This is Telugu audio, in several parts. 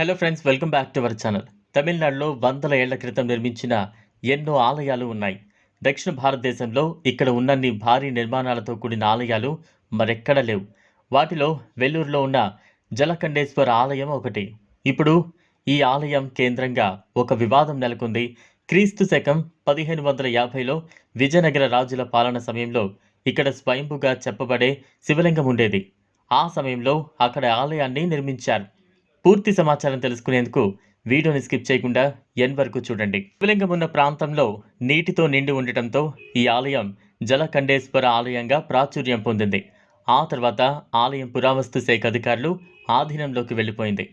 Hello friends welcome back to our channel తమిళనాడులో వందల ఏళ్ళ క్రితం నిర్మించిన ఎన్నో ఆలయాలు ఉన్నాయి. దక్షిణ భారతదేశంలో ఇక్కడ ఉన్నన్ని భారీ నిర్మాణాలతో కూడిన ఆలయాలు మరెక్కడ లేవు. వాటిలో వెల్లూరులో ఉన్న జలకండేశ్వర ఆలయం ఒకటి. ఇప్పుడు ఈ ఆలయం కేంద్రంగా ఒక వివాదం నెలకొంది. క్రీస్తు శకం పదిహేను వందల యాభైలో విజయనగర రాజుల పాలన సమయంలో ఇక్కడ స్వయంభుగా చెప్పబడే శివలింగం ఉండేది. ఆ సమయంలో అక్కడ ఆలయాన్ని నిర్మించారు. పూర్తి సమాచారం తెలుసుకునేందుకు వీడియోని స్కిప్ చేయకుండా ఎన్ వరకు చూడండి. శివలింగం ఉన్న ప్రాంతంలో నీటితో నిండి ఉండటంతో ఈ ఆలయం జలకండేశ్వర ఆలయంగా ప్రాచుర్యం పొందింది. ఆ తర్వాత ఆలయం పురావస్తు శాఖ అధికారులు ఆధీనంలోకి వెళ్ళిపోయింది.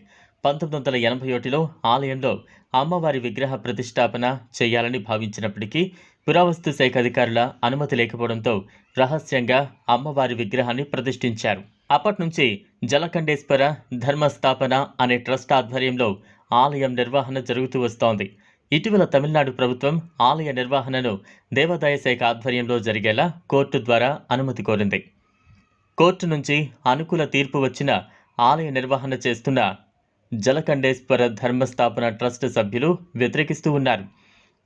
పంతొమ్మిది వందల ఎనభై ఒకటిలో ఆలయంలో అమ్మవారి విగ్రహ ప్రతిష్టాపన చేయాలని భావించినప్పటికీ పురావస్తు శాఖ అధికారుల అనుమతి లేకపోవడంతో రహస్యంగా అమ్మవారి విగ్రహాన్ని ప్రతిష్ఠించారు. అప్పటి నుంచి జలకండేశ్వర ధర్మస్థాపన అనే ట్రస్ట్ ఆధ్వర్యంలో ఆలయం నిర్వహణ జరుగుతూ వస్తోంది. ఇటీవల తమిళనాడు ప్రభుత్వం ఆలయ నిర్వహణను దేవాదాయ శాఖ ఆధ్వర్యంలో జరిగేలా కోర్టు ద్వారా అనుమతి కోరింది. కోర్టు నుంచి అనుకూల తీర్పు వచ్చిన ఆలయ నిర్వహణ చేస్తున్న జలకండేశ్వర ధర్మస్థాపన ట్రస్ట్ సభ్యులు వ్యతిరేకిస్తూ ఉన్నారు.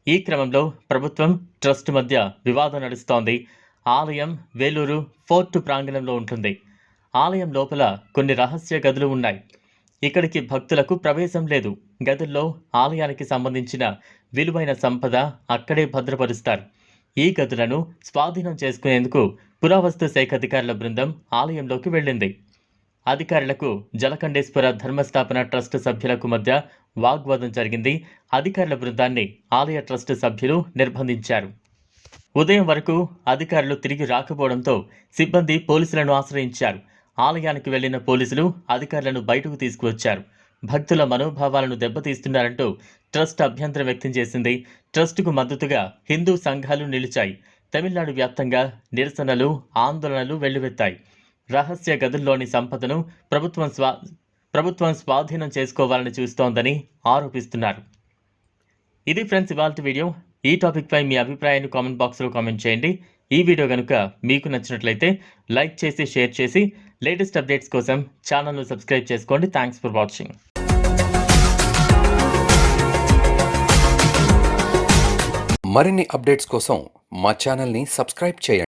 ఈ క్రమంలో ప్రభుత్వం ట్రస్ట్ మధ్య వివాదం నడుస్తోంది. ఆలయం వేలూరు ఫోర్టు ప్రాంగణంలో ఉంటుంది. ఆలయం లోపల కొన్ని రహస్య గదులు ఉన్నాయి. ఇక్కడికి భక్తులకు ప్రవేశం లేదు. గదుల్లో ఆలయానికి సంబంధించిన విలువైన సంపద అక్కడే భద్రపరుస్తారు. ఈ గదులను స్వాధీనం చేసుకునేందుకు పురావస్తు శాఖ అధికారుల బృందం ఆలయంలోకి వెళ్ళింది. అధికారులకు జలకండేశ్వర ధర్మస్థాపన ట్రస్ట్ సభ్యులకు మధ్య వాగ్వాదం జరిగింది. అధికారుల బృందాన్ని ఆలయ ట్రస్ట్ సభ్యులు నిర్బంధించారు. ఉదయం వరకు అధికారులు తిరిగి రాకపోవడంతో సిబ్బంది పోలీసులను ఆశ్రయించారు. ఆలయానికి వెళ్ళిన పోలీసులు అధికారులను బయటకు తీసుకువచ్చారు. భక్తుల మనోభావాలను దెబ్బతీస్తున్నారంటూ ట్రస్ట్ అభ్యంతరం వ్యక్తం చేసింది. ట్రస్టుకు మద్దతుగా హిందూ సంఘాలు నిలిచాయి. తమిళనాడు వ్యాప్తంగా నిరసనలు ఆందోళనలు వెల్లువెత్తాయి. రహస్య గదుల్లోని సంపదను ప్రభుత్వం స్వా ప్రభుత్వం స్వాధీనం చేసుకోవాలని చూస్తోందని ఆరోపిస్తున్నారు. ఇది ఫ్రెండ్స్ ఇవాళ వీడియో. ఈ టాపిక్పై మీ అభిప్రాయాన్ని కామెంట్ బాక్స్లో కామెంట్ చేయండి. ఈ వీడియో కనుక మీకు నచ్చినట్లయితే లైక్ చేసి షేర్ చేసి లేటెస్ట్ అప్డేట్స్ కోసం ఛానల్ను సబ్స్క్రైబ్ చేసుకోండి. థ్యాంక్స్ ఫర్ వాచింగ్ మరిన్ని అప్డేట్స్ కోసం మా ఛానల్ని సబ్స్క్రైబ్ చేయండి.